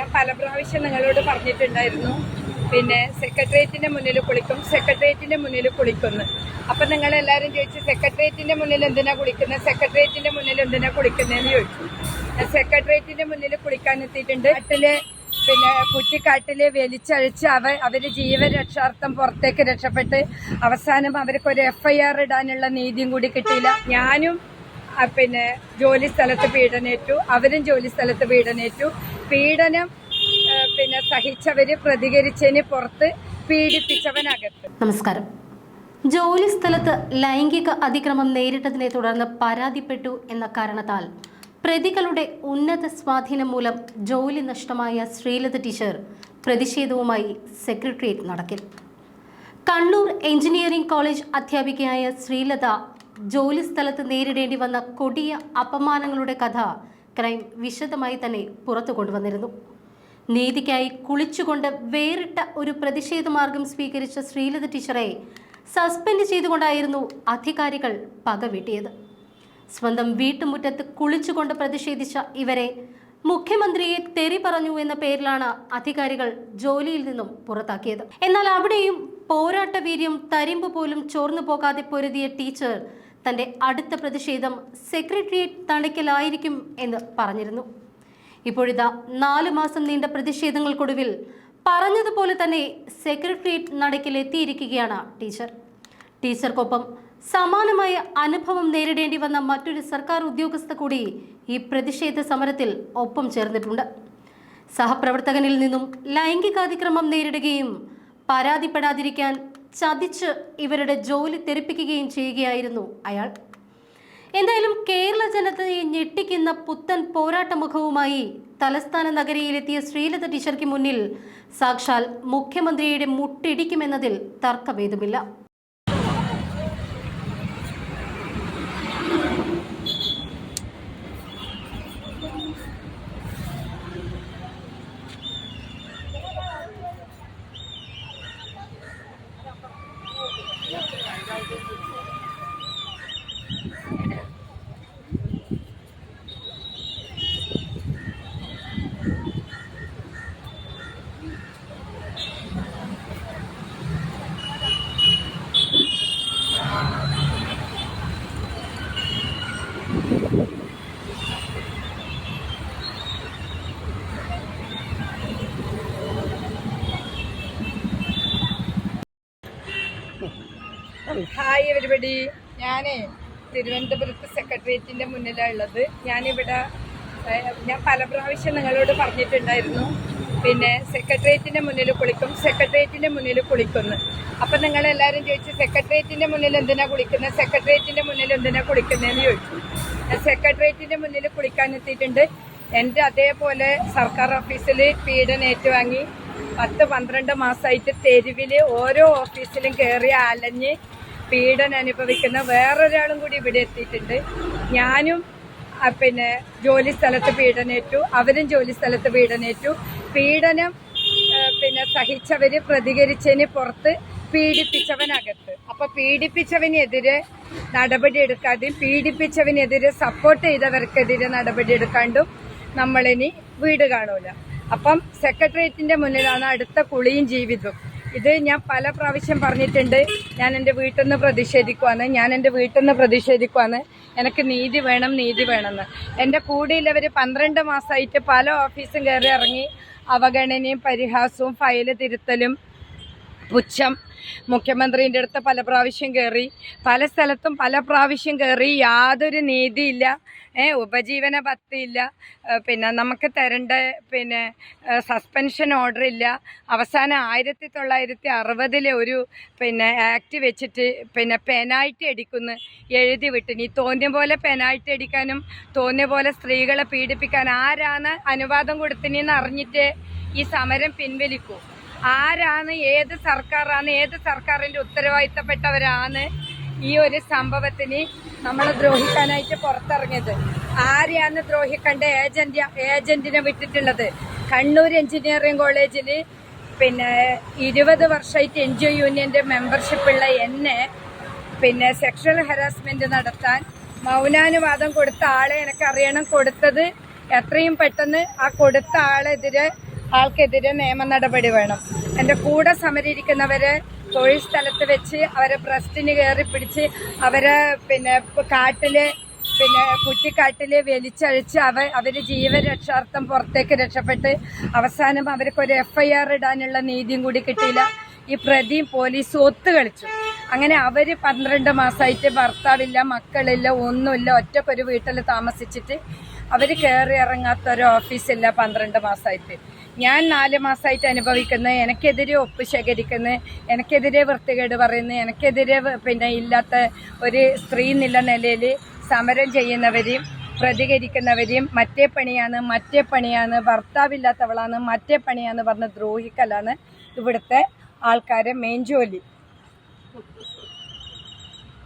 ഞാൻ പല പ്രാവശ്യം നിങ്ങളോട് പറഞ്ഞിട്ടുണ്ടായിരുന്നു. പിന്നെ സെക്രട്ടേറിയറ്റിന്റെ മുന്നിൽ കുളിക്കും സെക്രട്ടേറിയറ്റിന്റെ മുന്നിൽ കുളിക്കുന്നു. അപ്പൊ നിങ്ങൾ എല്ലാവരും ചോദിച്ചു സെക്രട്ടേറിയറ്റിന്റെ മുന്നിൽ എന്തിനാ കുളിക്കുന്നത് സെക്രട്ടേറിയറ്റിന്റെ മുന്നിൽ എന്തിനാ കുളിക്കുന്നതെന്ന് ചോദിച്ചു. സെക്രട്ടേറിയറ്റിന്റെ മുന്നിൽ കുളിക്കാൻ എത്തിയിട്ടുണ്ട്. കാട്ടിൽ പിന്നെ കുറ്റിക്കാട്ടിൽ വലിച്ചഴിച്ച് അവ അവർ ജീവൻ രക്ഷാർത്ഥം പുറത്തേക്ക് രക്ഷപ്പെട്ട് അവസാനം അവർക്ക് ഒരു എഫ്ഐആർ ഇടാനുള്ള നീതിയും കൂടി കിട്ടിയില്ല. ഞാനും പിന്നെ ജോലി സ്ഥലത്ത് പീഡനേറ്റു അവരും ജോലി സ്ഥലത്ത് പീഡനേറ്റു. പീഡനം പിന്നെ സഹിച്ചവര് പ്രതികരിച്ചതിന് പുറത്ത് പീഡിപ്പിച്ചവനകത്ത്. നമസ്കാരം. ജോലി സ്ഥലത്ത് ലൈംഗിക അതിക്രമം നേരിട്ടതിനെ തുടർന്ന് പരാതിപ്പെട്ടു എന്ന കാരണത്താൽ പ്രതികളുടെ ഉന്നത സ്വാധീനം മൂലം ജോലി നഷ്ടമായ ശ്രീലത ടീച്ചർ പ്രതിഷേധവുമായി സെക്രട്ടേറിയറ്റ് നടക്കിൽ. കണ്ണൂർ എഞ്ചിനീയറിംഗ് കോളേജ് അധ്യാപികയായ ശ്രീലത ജോലി സ്ഥലത്ത് നേരിടേണ്ടി വന്ന കൊടിയ അപമാനങ്ങളുടെ കഥ ക്രൈം വിശദമായി തന്നെ പുറത്തു കൊണ്ടുവന്നിരുന്നു. നീതിക്കായി കുളിച്ചുകൊണ്ട് വേറിട്ട ഒരു പ്രതിഷേധ മാർഗം സ്വീകരിച്ച ശ്രീലത ടീച്ചറെ സസ്പെൻഡ് ചെയ്തുകൊണ്ടായിരുന്നു അധികാരികൾ പക വീട്ടിയത്. സ്വന്തം വീട്ടുമുറ്റത്ത് കുളിച്ചുകൊണ്ട് പ്രതിഷേധിച്ച ഇവരെ മുഖ്യമന്ത്രിയെ തെറി പറഞ്ഞു എന്ന പേരിലാണ് അധികാരികൾ ജോലിയിൽ നിന്നും പുറത്താക്കിയത്. എന്നാൽ അവിടെയും പോരാട്ട വീര്യം തരിമ്പ് പോലും ചോർന്നു പോകാതെ പൊരുതിയ ടീച്ചർ തന്റെ അടുത്ത പ്രതിഷേധം സെക്രട്ടേറിയറ്റ് തണയ്ക്കലായിരിക്കും എന്ന് പറഞ്ഞിരുന്നു. ഇപ്പോഴിതാ നാല് മാസം നീണ്ട പ്രതിഷേധങ്ങൾക്കൊടുവിൽ പറഞ്ഞതുപോലെ തന്നെ സെക്രട്ടേറിയറ്റ് നടക്കിലെത്തിയിരിക്കുകയാണ് ടീച്ചർ. ടീച്ചർക്കൊപ്പം സമാനമായ അനുഭവം നേരിടേണ്ടി വന്ന മറ്റൊരു സർക്കാർ ഉദ്യോഗസ്ഥ കൂടി ഈ പ്രതിഷേധ സമരത്തിൽ ഒപ്പം ചേർന്നിട്ടുണ്ട്. സഹപ്രവർത്തകനിൽ നിന്നും ലൈംഗികാതിക്രമം നേരിടുകയും പരാതിപ്പെടാതിരിക്കാൻ ചതിച്ച് ഇവരുടെ ജോലി തെറിപ്പിക്കുകയും ചെയ്യുകയായിരുന്നു അയാൾ. എന്തായാലും കേരള ജനതയെ ഞെട്ടിക്കുന്ന പുത്തൻ പോരാട്ടമുഖവുമായി തലസ്ഥാന നഗരിയിലെത്തിയ ശ്രീലത ടീച്ചർക്ക് മുന്നിൽ സാക്ഷാൽ മുഖ്യമന്ത്രിയുടെ മുട്ടിടിക്കുമെന്നതിൽ തർക്കഭേദമില്ല. എവരിബഡി ഞാനേ തിരുവനന്തപുരത്ത് സെക്രട്ടേറിയറ്റിന്റെ മുന്നിലാണ് ഉള്ളത്. ഞാനിവിടെ ഞാൻ പല പ്രാവശ്യം നിങ്ങളോട് പറഞ്ഞിട്ടുണ്ടായിരുന്നു. പിന്നെ സെക്രട്ടേറിയറ്റിന്റെ മുന്നിൽ കുളിക്കും സെക്രട്ടേറിയറ്റിന്റെ മുന്നിൽ കുളിക്കുന്നു. അപ്പൊ നിങ്ങൾ എല്ലാവരും ചോദിച്ചു സെക്രട്ടേറിയറ്റിന്റെ മുന്നിൽ എന്തിനാ കുളിക്കുന്നത്? സെക്രട്ടേറിയറ്റിന്റെ മുന്നിൽ എന്തിനാ കുളിക്കുന്നതെന്ന് ചോദിച്ചു. സെക്രട്ടേറിയറ്റിന്റെ മുന്നിൽ കുളിക്കാൻ എത്തിയിട്ടുണ്ട്. എന്റെ അതേപോലെ സർക്കാർ ഓഫീസിൽ പീഡനം ഏറ്റുവാങ്ങി പത്ത് പന്ത്രണ്ട് മാസമായിട്ട് തെരുവിൽ ഓരോ ഓഫീസിലും കയറി അലഞ്ഞ് പീഡനം അനുഭവിക്കുന്ന വേറൊരാളും കൂടി ഇവിടെ എത്തിയിട്ടുണ്ട്. ഞാനും പിന്നെ ജോലി സ്ഥലത്ത് പീഡനേറ്റു അവരും ജോലി സ്ഥലത്ത് പീഡനേറ്റു. പീഡനം പിന്നെ സഹിച്ചവര് പ്രതികരിച്ചതിന് പുറത്ത് പീഡിപ്പിച്ചവനകത്ത്. അപ്പൊ പീഡിപ്പിച്ചവനെതിരെ നടപടി എടുക്കാതെയും പീഡിപ്പിച്ചവനെതിരെ സപ്പോർട്ട് ചെയ്തവർക്കെതിരെ നടപടി എടുക്കാണ്ടും നമ്മളിനി വീട് കാണൂല. അപ്പം സെക്രട്ടേറിയറ്റിന്റെ മുന്നിലാണ് അടുത്ത കുളിയും ജീവിതവും. ഇത് ഞാൻ പല പ്രാവശ്യം പറഞ്ഞിട്ടുണ്ട് ഞാൻ എന്റെ വീട്ടിൽ നിന്ന് പ്രതിഷേധിക്കുവാന്ന് ഞാൻ എന്റെ വീട്ടിൽ നിന്ന് പ്രതിഷേധിക്കുവാന്ന്. എനിക്ക് നീതി വേണം നീതി വേണമെന്ന് എന്റെ കൂടെയുള്ളവർ പന്ത്രണ്ട് മാസമായിട്ട് പല ഓഫീസും കയറി ഇറങ്ങി അവഗണനയും പരിഹാസവും ഫയൽ തിരുത്തലും പുച്ഛം മുഖ്യമന്ത്രിന്റെ അടുത്ത് പല പ്രാവശ്യം കയറി പല സ്ഥലത്തും പല പ്രാവശ്യം കയറി യാതൊരു നീതിയില്ല ഉപജീവന പത്തിയില്ല പിന്നെ നമുക്ക് തരേണ്ട പിന്നെ സസ്പെൻഷൻ ഓർഡർ ഇല്ല. അവസാനം ആയിരത്തി തൊള്ളായിരത്തി അറുപതിലെ ഒരു പിന്നെ ആക്ട് വെച്ചിട്ട് പിന്നെ പെനാൽറ്റി അടിക്കുന്നു എഴുതി വിട്ട്. നീ തോന്നിയ പോലെ പെനാൽറ്റി അടിക്കാനും തോന്നിയ പോലെ സ്ത്രീകളെ പീഡിപ്പിക്കാൻ ആരാണ് അനുവാദം കൊടുത്തിനെന്ന് അറിഞ്ഞിട്ട് ഈ സമരം പിൻവലിക്കൂ. ആരാണ് ഏത് സർക്കാരാണ് ഏത് സർക്കാരിന്റെ ഉത്തരവാദിത്തപ്പെട്ടവരാണ് ഈ ഒരു സംഭവത്തിന് നമ്മളെ ദ്രോഹിക്കാനായിട്ട് പുറത്തിറങ്ങിയത്? ആരെയാണ് ദ്രോഹിക്കേണ്ട ഏജന്റ് ഏജന്റിനെ വിട്ടിട്ടുള്ളത്? കണ്ണൂർ എഞ്ചിനീയറിംഗ് കോളേജിൽ പിന്നെ ഇരുപത് വർഷമായിട്ട് എൻ ജി ഒ യൂണിയന്റെ മെമ്പർഷിപ്പുള്ള എന്നെ പിന്നെ സെക്ഷൽ ഹരാസ്മെന്റ് നടത്താൻ മൗനാനുവാദം കൊടുത്ത ആളെ എനിക്കറിയണം. കൊടുത്തത് എത്രയും പെട്ടെന്ന് ആ കൊടുത്ത ആളെതിരെ ആൾക്കെതിരെ നിയമ നടപടി വേണം. എന്റെ കൂടെ സമരിയിരിക്കുന്നവര് തൊഴിൽ സ്ഥലത്ത് വെച്ച് അവരെ ബ്രസ്റ്റിന് കയറി പിടിച്ച് അവരെ പിന്നെ കാട്ടിൽ പിന്നെ കുറ്റിക്കാട്ടിൽ വലിച്ചഴിച്ച് അവ അവർ ജീവരക്ഷാർത്ഥം പുറത്തേക്ക് രക്ഷപ്പെട്ട് അവസാനം അവർക്കൊരു എഫ് ഐ ആർ ഇടാനുള്ള നീതിയും കൂടി കിട്ടിയില്ല. ഈ പ്രതിയും പോലീസും ഒത്തു കളിച്ചു. അങ്ങനെ അവർ പന്ത്രണ്ട് മാസമായിട്ട് ഭർത്താവില്ല മക്കളില്ല ഒന്നുമില്ല ഒറ്റക്കൊരു വീട്ടിൽ താമസിച്ചിട്ട് അവർ കയറി ഇറങ്ങാത്ത ഒരു ഓഫീസില്ല പന്ത്രണ്ട് മാസമായിട്ട് ഞാൻ നാല് മാസമായിട്ട് അനുഭവിക്കുന്ന എനിക്കെതിരെ ഒപ്പ് ശേഖരിക്കുന്ന എനിക്കെതിരെ വൃത്തികേട് പറയുന്ന എനിക്കെതിരെ പിന്നെ ഇല്ലാത്ത ഒരു സ്ത്രീ എന്നുള്ള നിലയിൽ സമരം ചെയ്യുന്നവരെയും പ്രതികരിക്കുന്നവരെയും മറ്റേ പണിയാണ് മറ്റേ പണിയാണ് ഭർത്താവില്ലാത്തവളാണ് മറ്റേ പണിയാന്ന് പറഞ്ഞ് ദ്രോഹിക്കലാണ് ഇവിടുത്തെ ആൾക്കാരെ മെയിൻ ജോലി.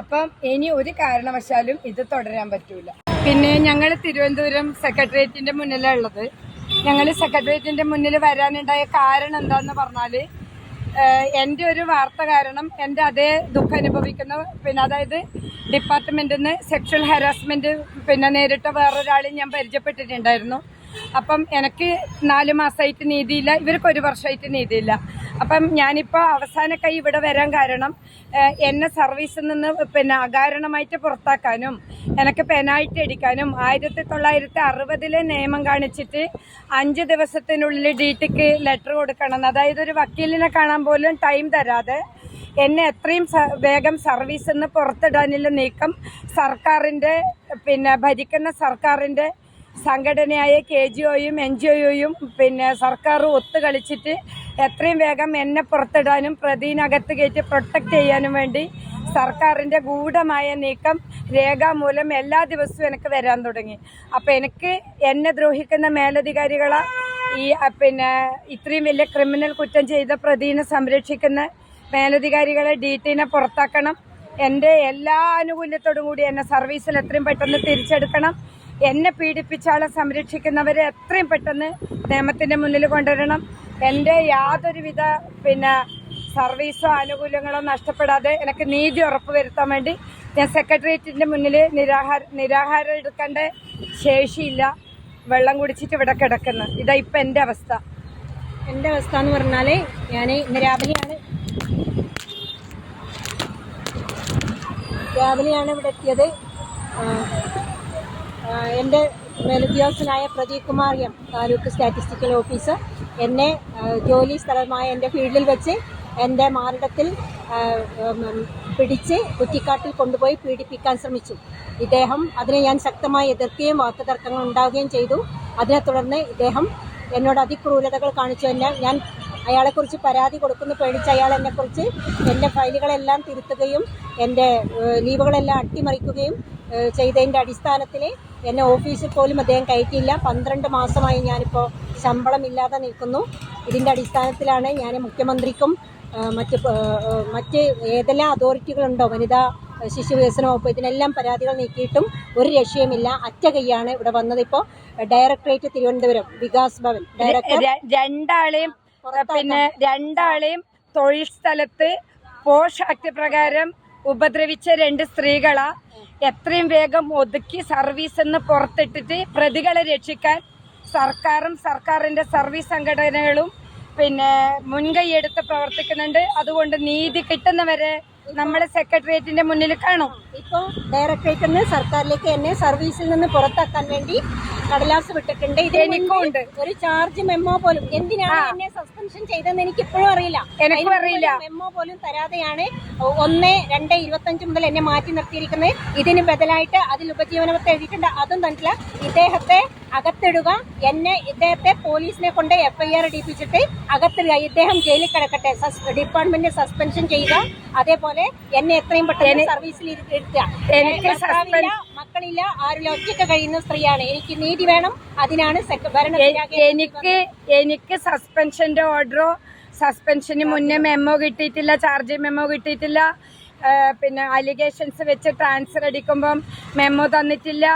അപ്പം ഇനി ഒരു കാരണവശാലും ഇത് തുടരാൻ പറ്റൂല. പിന്നെ ഞങ്ങൾ തിരുവനന്തപുരം സെക്രട്ടേറിയറ്റിന്റെ മുന്നിലുള്ളത് ഞങ്ങൾ സെക്രട്ടേറിയറ്റിന്റെ മുന്നിൽ വരാനുണ്ടായ കാരണം എന്താന്ന് പറഞ്ഞാൽ എന്റെ ഒരു വാർത്ത കാരണം എന്റെ അതേ ദുഃഖം അനുഭവിക്കുന്ന. പിന്നെ അതായത് ഡിപ്പാർട്ട്മെന്റിൽ നിന്ന് സെക്ഷൽ ഹരാസ്മെന്റ് പിന്നെ നേരിട്ട വേറൊരാളെയും ഞാൻ പരിചയപ്പെട്ടിട്ടുണ്ടായിരുന്നു. അപ്പം എനിക്ക് നാല് മാസമായിട്ട് നീതിയില്ല ഇവർക്ക് ഒരു വർഷമായിട്ട് നീതിയില്ല. അപ്പം ഞാനിപ്പോൾ അവസാന കൈ ഇവിടെ വരാൻ കാരണം എന്നെ സർവീസിൽ നിന്ന് പിന്നെ അകാരണമായിട്ട് പുറത്താക്കാനും എനിക്ക് പെനാൽറ്റി അടിക്കാനും ആയിരത്തി തൊള്ളായിരത്തി അറുപതിലെ നിയമം കാണിച്ചിട്ട് അഞ്ച് ദിവസത്തിനുള്ളിൽ ഡി ടിക്ക് ലെറ്റർ കൊടുക്കണം. അതായത് ഒരു വക്കീലിനെ കാണാൻ പോലും ടൈം തരാതെ എന്നെ എത്രയും വേഗം സർവീസിൽ നിന്ന് പുറത്തിടാനുള്ള നീക്കം സർക്കാരിന്റെ പിന്നെ ഭരിക്കുന്ന സർക്കാരിന്റെ സംഘടനയായ കെ ജി ഒയും എൻ ജി ഒയും പിന്നെ സർക്കാർ ഒത്തുകളിച്ചിട്ട് എത്രയും വേഗം എന്നെ പുറത്തിടാനും പ്രതിനകത്ത് കയറ്റി പ്രൊട്ടക്റ്റ് ചെയ്യാനും വേണ്ടി സർക്കാരിന്റെ ഗൂഢമായ നീക്കം രേഖാമൂലം എല്ലാ ദിവസവും എനിക്ക് വരാൻ തുടങ്ങി. അപ്പം എനിക്ക് എന്നെ ദ്രോഹിക്കുന്ന മേലധികാരികളെ ഈ പിന്നെ ഇത്രയും വലിയ ക്രിമിനൽ കുറ്റം ചെയ്ത പ്രതിനെ സംരക്ഷിക്കുന്ന മേലധികാരികളെ ഡി ടിനെ പുറത്താക്കണം. എന്റെ എല്ലാ ആനുകൂല്യത്തോടും കൂടി എന്നെ സർവീസിൽ എത്രയും പെട്ടെന്ന് തിരിച്ചെടുക്കണം. എന്നെ പീഡിപ്പിച്ച ആളെ സംരക്ഷിക്കുന്നവരെ എത്രയും പെട്ടെന്ന് നിയമത്തിന്റെ മുന്നിൽ കൊണ്ടുവരണം. എന്റെ യാതൊരുവിധ പിന്നെ സർവീസോ ആനുകൂല്യങ്ങളോ നഷ്ടപ്പെടാതെ എനിക്ക് നീതി ഉറപ്പുവരുത്താൻ വേണ്ടി ഞാൻ സെക്രട്ടേറിയറ്റിന്റെ മുന്നിൽ നിരാഹാര നിരാഹാരം എടുക്കേണ്ട ശേഷിയില്ല. വെള്ളം കുടിച്ചിട്ട് ഇവിടെ കിടക്കുന്നു. ഇതാ ഇപ്പം എന്റെ അവസ്ഥ. എന്റെ അവസ്ഥ എന്ന് പറഞ്ഞാൽ ഞാൻ ഇന്ന് രാവിലെയാണ് രാവിലെയാണ് ഇവിടെ എത്തിയത്. എന്റെ മേലുദ്യോഗസ്ഥനായ Pradeep Kumar M taluk statistical officer. എന്നെ ജോലി സ്ഥലമായ എന്റെ ഫീൽഡിൽ വെച്ച് എന്റെ മാറിടത്തിൽ പിടിച്ച് കുറ്റിക്കാട്ടിൽ കൊണ്ടുപോയി പീഡിപ്പിക്കാൻ ശ്രമിച്ചു. ഇദ്ദേഹം അതിനെ ഞാൻ ശക്തമായി എതിർക്കുകയും വാക്കുതർക്കങ്ങൾ ഉണ്ടാവുകയും ചെയ്തു. അതിനെ തുടർന്ന് ഇദ്ദേഹം എന്നോട് അതിക്രൂരതകൾ കാണിച്ചു. തന്നെ ഞാൻ അയാളെക്കുറിച്ച് പരാതി കൊടുക്കുന്നു പേടിച്ച് അയാൾ എന്നെക്കുറിച്ച് എന്റെ ഫയലുകളെല്ലാം തിരുത്തുകയും എന്റെ ലീവുകളെല്ലാം അട്ടിമറിക്കുകയും ചെയ്തതിന്റെ അടിസ്ഥാനത്തിൽ എന്നെ ഓഫീസിൽ പോലും അദ്ദേഹം കയറ്റിയില്ല. പന്ത്രണ്ട് മാസമായി ഞാനിപ്പോൾ ശമ്പളമില്ലാതെ നിൽക്കുന്നു. ഇതിന്റെ അടിസ്ഥാനത്തിലാണ് ഞാൻ മുഖ്യമന്ത്രിക്കും മറ്റ് മറ്റ് ഏതെല്ലാം അതോറിറ്റികളുണ്ടോ വനിതാ ശിശു വികസന വകുപ്പ് ഇതിനെല്ലാം പരാതികൾ നീക്കിയിട്ടും ഒരു രക്ഷയുമില്ല. അറ്റ കൈയാണ് ഇവിടെ വന്നത് ഇപ്പോൾ ഡയറക്ടറേറ്റ് തിരുവനന്തപുരം വികാസ് ഭവൻ. ഡയറക്ടർ രണ്ടാളെയും പിന്നെ രണ്ടാളെയും തൊഴിൽ സ്ഥലത്ത് പോഷ് ആക്ട് പ്രകാരം ഉപദ്രവിച്ച രണ്ട് സ്ത്രീകളെ. എത്രയും വേഗം ഒതുക്കി സർവീസ് എന്ന് പുറത്തിട്ടിട്ട് പ്രതികളെ രക്ഷിക്കാൻ സർക്കാരും സർക്കാരിന്റെ സർവീസ് സംഘടനകളും പിന്നെ മുൻകൈയെടുത്ത് പ്രവർത്തിക്കുന്നുണ്ട്. അതുകൊണ്ട് നീതി കിട്ടുന്നവരെ നമ്മളെ സെക്രട്ടേറിയറ്റിന്റെ മുന്നിൽ കാണും. ഇപ്പോൾ ഡയറക്ടറേറ്റിൽ നിന്ന് സർക്കാരിലേക്ക് എന്നെ സർവീസിൽ നിന്ന് പുറത്താക്കാൻ വേണ്ടി കടലാസ് വിട്ടിട്ടുണ്ട്. ഇത് എനിക്കും ഉണ്ട്. ഒരു ചാർജ് മെമ്മോ പോലും. എന്തിനാണ് എന്നെ സസ്പെൻഷൻ ചെയ്തതെന്ന് എനിക്ക് ഇപ്പോഴും അറിയില്ല. എനിക്കും അറിയില്ല. മെമ്മോ പോലും തരാതെയാണ് ഒന്ന് രണ്ട് ഇരുപത്തഞ്ച് മുതൽ എന്നെ മാറ്റി നിർത്തിയിരിക്കുന്നത്. ഇതിന് ബദലായിട്ട് അതിൽ ഉപജീവനത്തെ എഴുതിയിട്ടുണ്ട്. അതും തന്നില്ല ഇദ്ദേഹത്തെ അകത്തിടുക. എന്നെ ഇദ്ദേഹത്തെ പോലീസിനെ കൊണ്ട് എഫ്ഐആർ അടിപ്പിച്ചിട്ട് അകത്തിടുക. ഇദ്ദേഹം ജയിലിൽ കിടക്കട്ടെ. ഡിപ്പാർട്ട്മെന്റ് സസ്പെൻഷൻ ചെയ്യുക. അതേപോലെ എന്നെ എത്രയും പെട്ടെന്ന് സർവീസിൽ എനിക്ക് ഭർത്താവില്ല, മക്കളില്ല ആരും ഒറ്റയ്ക്ക് കഴിയുന്ന സ്ത്രീയാണ്. എനിക്ക് നീതി വേണം അതിനാണ് എനിക്ക് എനിക്ക് സസ്പെൻഷന്റെ ഓർഡറോ സസ്പെൻഷന് മുന്നേ മെമ്മോ കിട്ടിയിട്ടില്ല ചാർജ് മെമ്മോ കിട്ടിയിട്ടില്ല. പിന്നെ അലിഗേഷൻസ് വെച്ച് ട്രാൻസ്ഫർ അടിക്കുമ്പം മെമ്മോ തന്നിട്ടില്ല.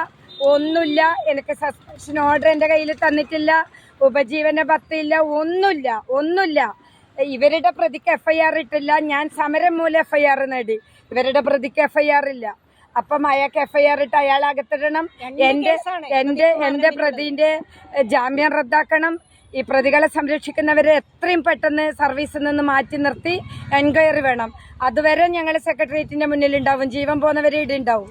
ഒന്നുമില്ല എനിക്ക് സസ്പെൻഷൻ ഓർഡർ എന്റെ കയ്യിൽ തന്നിട്ടില്ല. ഉപജീവന പത്തില്ല ഒന്നുമില്ല ഒന്നുമില്ല. ഇവരുടെ പ്രതിക്ക് എഫ്ഐആർ ഐ ആർ ഇട്ടില്ല. ഞാൻ സമരം മൂലം എഫ്ഐആർ നേടി. ഇവരുടെ പ്രതിക്ക് എഫ്ഐആർ ഐ ആർ ഇല്ല. അപ്പം അയാൾക്ക് എഫ് ഐ ആർ ഇട്ട് അയാൾ അകത്തിടണം. എന്റെ എന്റെ കേസാണ് എന്റെ എന്റെ പ്രതിന്റെ ജാമ്യം റദ്ദാക്കണം. ഈ പ്രതികളെ സംരക്ഷിക്കുന്നവരെ എത്രയും പെട്ടെന്ന് സർവീസിൽ നിന്ന് മാറ്റി നിർത്തി എൻക്വയറി വേണം. അതുവരെ ഞങ്ങൾ സെക്രട്ടേറിയറ്റിന്റെ മുന്നിൽ ഉണ്ടാവും ജീവൻ പോകുന്നവരെ ഇടുണ്ടാവും.